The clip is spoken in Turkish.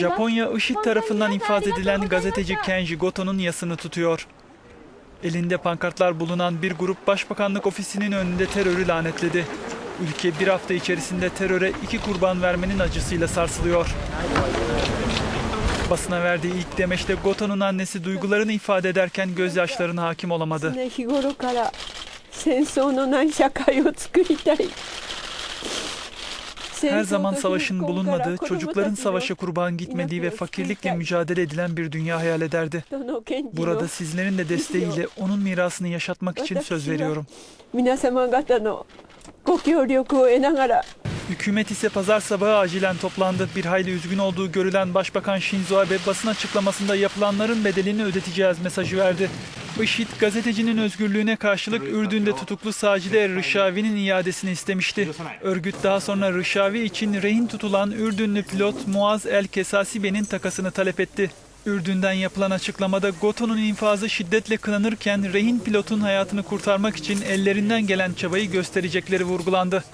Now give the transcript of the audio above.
Japonya IŞİD tarafından infaz edilen gazeteci Kenji Goto'nun yasını tutuyor. Elinde pankartlar bulunan bir grup Başbakanlık ofisinin önünde terörü lanetledi. Ülke bir hafta içerisinde teröre iki kurban vermenin acısıyla sarsılıyor. Basına verdiği ilk demeçte Goto'nun annesi duygularını ifade ederken gözyaşlarına hakim olamadı her zaman savaşın bulunmadığı, çocukların savaşa kurban gitmediği ve fakirlikle mücadele edilen bir dünya hayal ederdi. Burada sizlerin de desteğiyle onun mirasını yaşatmak için söz veriyorum. Hükümet ise pazar sabahı acilen toplandı. Bir hayli üzgün olduğu görülen Başbakan Shinzo Abe basın açıklamasında yapılanların bedelini ödeteceğiz mesajı verdi. IŞİD gazetecinin özgürlüğüne karşılık Ürdün'de tutuklu Sacide Rışavi'nin iadesini istemişti. Örgüt daha sonra Rışavi için rehin tutulan Ürdünlü pilot Muaz El Kesasibe'nin takasını talep etti. Ürdün'den yapılan açıklamada Goto'nun infazı şiddetle kınanırken rehin pilotun hayatını kurtarmak için ellerinden gelen çabayı gösterecekleri vurgulandı.